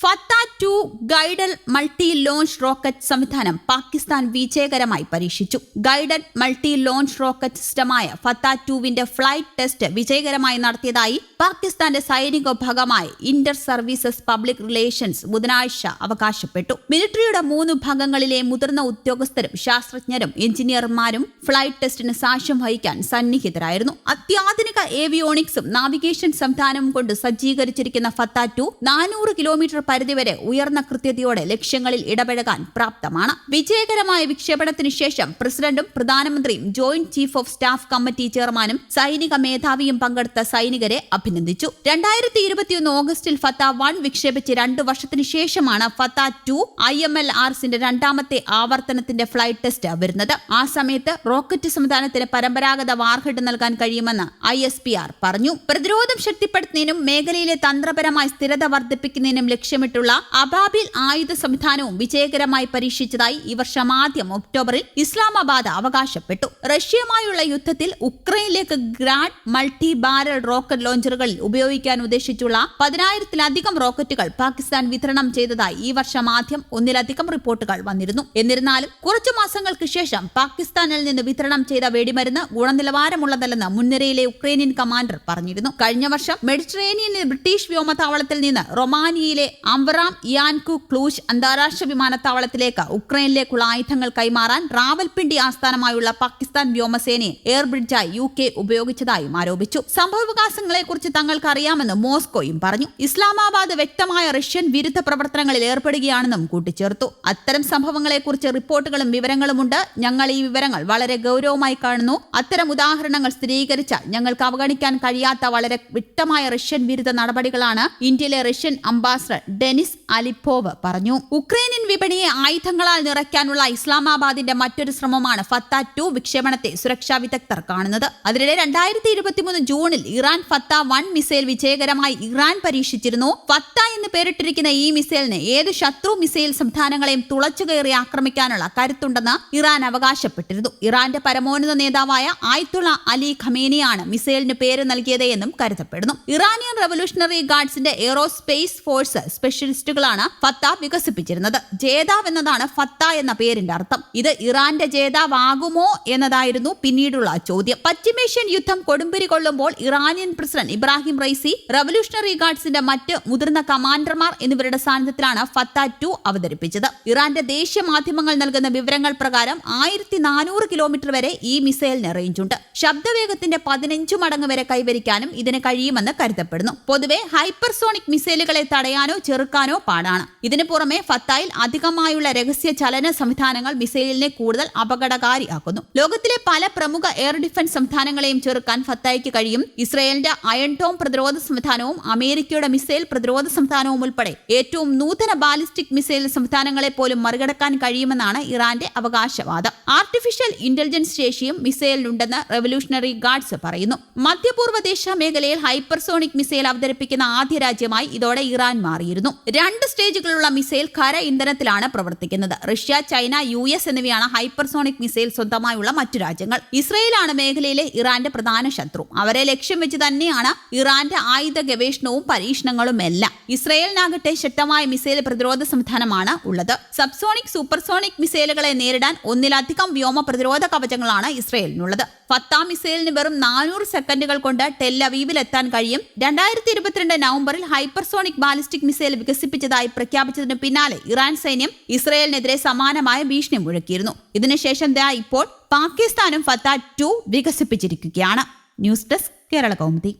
Fatah two guided multi launch rocket സംവിധാനം പാകിസ്ഥാൻ വിജയകരമായി പരീക്ഷിച്ചു. ഗൈഡഡ് മൾട്ടി ലോഞ്ച് റോക്കറ്റ് സിസ്റ്റമായ ഫത്ത ടുവിന്റെ ഫ്ലൈറ്റ് ടെസ്റ്റ് വിജയകരമായി നടത്തിയതായി പാകിസ്ഥാന്റെ സൈനിക വിഭാഗമായ ഇന്റർ സർവീസസ് പബ്ലിക് റിലേഷൻസ് ബുധനാഴ്ച അവകാശപ്പെട്ടു. മിലിറ്ററിയുടെ മൂന്ന് ഭാഗങ്ങളിലെ മുതിർന്ന ഉദ്യോഗസ്ഥരും ശാസ്ത്രജ്ഞരും എഞ്ചിനീയർമാരും ഫ്ലൈറ്റ് ടെസ്റ്റിന് സാക്ഷ്യം വഹിക്കാൻ സന്നിഹിതരായിരുന്നു. അത്യാധുനിക ഏവിയോണിക്സും നാവിഗേഷൻ സംവിധാനവും കൊണ്ട് സജ്ജീകരിച്ചിരിക്കുന്ന ഫത്ത ടു നാനൂറ് കിലോമീറ്റർ പരിധിവരെ ഉയർന്ന കൃത്യതയോടെ ലക്ഷ്യങ്ങളിൽ ഇടപഴകാൻ പ്രാപ്തമാണ്. വിജയകരമായ വിക്ഷേപണത്തിന് ശേഷം പ്രസിഡന്റും പ്രധാനമന്ത്രിയും joint chief of staff committee ചെയർമാനും സൈനിക മേധാവിയും പങ്കെടുത്ത സൈനികരെ അഭിനന്ദിച്ചു. രണ്ടായിരത്തി ഇരുപത്തിയൊന്ന് ഓഗസ്റ്റിൽ ഫത്ത വൺ വിക്ഷേപിച്ച് രണ്ടു വർഷത്തിന് ശേഷമാണ് Fatah two I M L ആർസിന്റെ രണ്ടാമത്തെ ആവർത്തനത്തിന്റെ ഫ്ലൈറ്റ് ടെസ്റ്റ് വരുന്നത്. ആ സമയത്ത് റോക്കറ്റ് സംവിധാനത്തിന് പരമ്പരാഗത വാർഹെഡ് നൽകാൻ കഴിയുമെന്ന് ഐ എസ് പി ആർ പറഞ്ഞു. പ്രതിരോധം ശക്തിപ്പെടുത്തുന്നതിനും മേഖലയിലെ തന്ത്രപരമായ സ്ഥിരത വർദ്ധിപ്പിക്കുന്നതിനും ലക്ഷ്യമിട്ടുള്ള അബാബിൽ ആയുധ സംവിധാനവും വിജയകരമായി പരീക്ഷിച്ചതായി ഈ വർഷം ആദ്യം ഒക്ടോബറിൽ ഇസ്ലാമാബാദ് അവകാശപ്പെട്ടു. റഷ്യയുമായുള്ള യുദ്ധത്തിൽ ഉക്രൈനിലേക്ക് ഗ്രാൻഡ് മൾട്ടി ബാരൽ റോക്കറ്റ് ലോഞ്ചറുകളിൽ ഉപയോഗിക്കാൻ ഉദ്ദേശിച്ചുള്ള പതിനായിരത്തിലധികം റോക്കറ്റുകൾ പാകിസ്ഥാൻ വിതരണം ചെയ്തതായി ഈ വർഷം ആദ്യം ഒന്നിലധികം റിപ്പോർട്ടുകൾ വന്നിരുന്നു. എന്നിരുന്നാലും കുറച്ചു മാസങ്ങൾക്ക് ശേഷം പാകിസ്ഥാനിൽ നിന്ന് വിതരണം ചെയ്ത വെടിമരുന്ന് ഗുണനിലവാരമുള്ളതല്ലെന്ന് മുൻനിരയിലെ ഉക്രൈനിയൻ കമാൻഡർ പറഞ്ഞിരുന്നു. കഴിഞ്ഞ വർഷം മെഡിറ്ററേനിയനിൽ ബ്രിട്ടീഷ് വ്യോമതാവളത്തിൽ നിന്ന് റൊമാനിയയിലെ അംവറാം ഇയാൻകു ക്ലൂഷ് അന്താരാഷ്ട്ര വിമാനത്താവളത്തിലേക്ക് ഉക്രൈനിലേക്കുള്ള ആയുധങ്ങൾ കൈമാറാൻ റാവൽപിണ്ടി ആസ്ഥാനമായുള്ള പാകിസ്ഥാൻ വ്യോമസേനയെ എയർ ബ്രിഡ്ജായി യു കെ ഉപയോഗിച്ചതായും ആരോപിച്ചു. സംഭവവികാസങ്ങളെക്കുറിച്ച് തങ്ങൾക്ക് അറിയാമെന്ന് മോസ്കോയും പറഞ്ഞു. ഇസ്ലാമാബാദ് വ്യക്തമായ റഷ്യൻ വിരുദ്ധ പ്രവർത്തനങ്ങളിൽ ഏർപ്പെടുകയാണെന്നും കൂട്ടിച്ചേർത്തു. അത്തരം സംഭവങ്ങളെക്കുറിച്ച് റിപ്പോർട്ടുകളും വിവരങ്ങളുമുണ്ട്. ഞങ്ങൾ ഈ വിവരങ്ങൾ വളരെ ഗൗരവമായി കാണുന്നു. അത്തരം ഉദാഹരണങ്ങൾ സ്ഥിരീകരിച്ചാൽ ഞങ്ങൾക്ക് അവഗണിക്കാൻ കഴിയാത്ത വളരെ വ്യക്തമായ റഷ്യൻ വിരുദ്ധ നടപടികളാണ് ഇന്ത്യയിലെ റഷ്യൻ അംബാസഡർ ഡെനിസ് അലിപ്പോവ് പറഞ്ഞു ഉക്രൈനിയൻ വിപണിയെ ആയുധങ്ങളാൽ നിറയ്ക്കാനുള്ള ഇസ്ലാമാബാദിന്റെ മറ്റൊരു ശ്രമമാണ് ഫത്ത ടു വിക്ഷേപണത്തെ സുരക്ഷാ വിദഗ്ധർ കാണുന്നത്. അതിനിടെ രണ്ടായിരത്തി ഇരുപത്തിമൂന്ന് ജൂണിൽ ഇറാൻ ഫത്ത വൺ മിസൈൽ വിജയകരമായി ഇറാൻ പരീക്ഷിച്ചിരുന്നു. ഫത്ത എന്ന് പേരിട്ടിരിക്കുന്ന ഈ മിസൈലിന് ഏത് ശത്രു മിസൈൽ സംവിധാനങ്ങളെയും തുളച്ചു കയറി ആക്രമിക്കാനുള്ള കരുത്തുണ്ടെന്ന് ഇറാൻ അവകാശപ്പെട്ടിരുന്നു. ഇറാന്റെ പരമോന്നത നേതാവായ ആയത്തുള്ള അലി ഖമേനിയാണ് മിസൈലിന് പേര് നൽകിയത് എന്നും കരുതപ്പെടുന്നു. ഇറാനിയൻ റവല്യൂഷണറി ഗാർഡ്സിന്റെ എയറോസ്പേസ് ഫോഴ്സ് സ്പെഷ്യലിസ്റ്റുകളാണ് ഫത്ത വികസിപ്പിച്ചിരുന്നത്. ജേതാവ് എന്നതാണ് ഫത്ത എന്ന പേരിന്റെ അർത്ഥം. ഇത് ഇറാന്റെ ജേതാവാകുമോ എന്നതായിരുന്നു പിന്നീടുള്ള ചോദ്യം. പശ്ചിമേഷ്യൻ യുദ്ധം കൊടുമ്പിരി കൊള്ളുമ്പോൾ Iranian president Ebrahim Raisi revolutionary ഗാർഡ്സിന്റെ മറ്റ് മുതിർന്ന കമാൻഡർമാർ എന്നിവരുടെ സാന്നിധ്യത്തിലാണ് ഫത്ത ടു അവതരിപ്പിച്ചത്. ഇറാന്റെ ദേശീയ മാധ്യമങ്ങൾ നൽകുന്ന വിവരങ്ങൾ പ്രകാരം ആയിരത്തി നാനൂറ് കിലോമീറ്റർ വരെ ഈ മിസൈലിന് റേഞ്ചുണ്ട് ശബ്ദവേഗത്തിന്റെ പതിനഞ്ചു മടങ്ങ് വരെ കൈവരിക്കാനും ഇതിന് കഴിയുമെന്ന് കരുതപ്പെടുന്നു. പൊതുവെ ഹൈപ്പർസോണിക് മിസൈലുകളെ തടയാനോ ചെറുക്കാനോ പാടാണ്. ഇതിനു പുറമെ ഫത്തായിൽ അധികമായുള്ള രഹസ്യ ചലന സംവിധാനങ്ങൾ മിസൈലിനെ കൂടുതൽ അപകടകാരിയാക്കുന്നു. ലോകത്തിലെ പല പ്രമുഖ എയർ ഡിഫൻസ് സംവിധാനങ്ങളെയും ചെറുക്കാൻ ഫത്തായിക്ക് കഴിയും ഇസ്രയേലിന്റെ അയൺ ടോം പ്രതിരോധ സംവിധാനവും അമേരിക്കയുടെ മിസൈൽ പ്രതിരോധ സംവിധാനവും ഉൾപ്പെടെ ഏറ്റവും നൂതന ബാലിസ്റ്റിക് മിസൈൽ സംവിധാനങ്ങളെ പോലും മറികടക്കാൻ കഴിയുമെന്നാണ് ഇറാന്റെ അവകാശവാദം. ആർട്ടിഫിഷ്യൽ ഇന്റലിജൻസ് ശേഷിയും മിസൈലിനുണ്ടെന്ന് റവല്യൂഷണറി ഗാർഡ്സ് പറയുന്നു. മധ്യപൂർവ ദേശ മേഖലയിൽ ഹൈപ്പർസോണിക് മിസൈൽ അവതരിപ്പിക്കുന്ന ആദ്യ രാജ്യമായി ഇതോടെ ഇറാൻ മാറിയിരുന്നു. രണ്ട് സ്റ്റേജുകളുള്ള മിസൈൽ ഖര ഇന്ധനത്തിലാണ് പ്രവർത്തിക്കുന്നത്. റഷ്യ ചൈന യു എസ് എന്നിവയാണ് ഹൈപ്പർസോണിക് മിസൈൽ സ്വന്തമായുള്ള മറ്റു രാജ്യങ്ങൾ. ഇസ്രയേലാണ് മേഖലയിലെ ഇറാന്റെ പ്രധാന ശത്രു. അവരെ ലക്ഷ്യം വെച്ച് തന്നെയാണ് ഇറാന്റെ ആയുധ ഗവേഷണവും പരീക്ഷണങ്ങളും എല്ലാം. ഇസ്രയേലിനാകട്ടെ ശക്തമായ മിസൈൽ പ്രതിരോധ സംവിധാനമാണ് ഉള്ളത്. സബ്സോണിക് സൂപ്പർസോണിക് മിസൈലുകളെ നേരിടാൻ ഒന്നിലധികം വ്യോമ പ്രതിരോധ കവചങ്ങളാണ് ഇസ്രയേലിനുള്ളത്. ഫത്ത മിസൈലിന് വെറും നാനൂറ് സെക്കൻഡുകൾ കൊണ്ട് ടെല്ലവീവിൽ എത്താൻ കഴിയും. രണ്ടായിരത്തി ഇരുപത്തിരണ്ട് നവംബറിൽ ഹൈപ്പർസോണിക് ബാലിസ്റ്റിക് മിസൈൽ വികസിപ്പിച്ചതായി പ്രഖ്യാപിച്ചതിന് പിന്നാലെ ഇറാൻ സൈന്യം ഇസ്രയേലിനെതിരെ സമാനമായ ഭീഷണി മുഴക്കിയിരുന്നു. ഇതിനുശേഷം ദാ ഇപ്പോൾ പാകിസ്ഥാനും ഫത്ത two വികസിപ്പിച്ചിരിക്കുകയാണ്. News desk Kerala Kaumudi.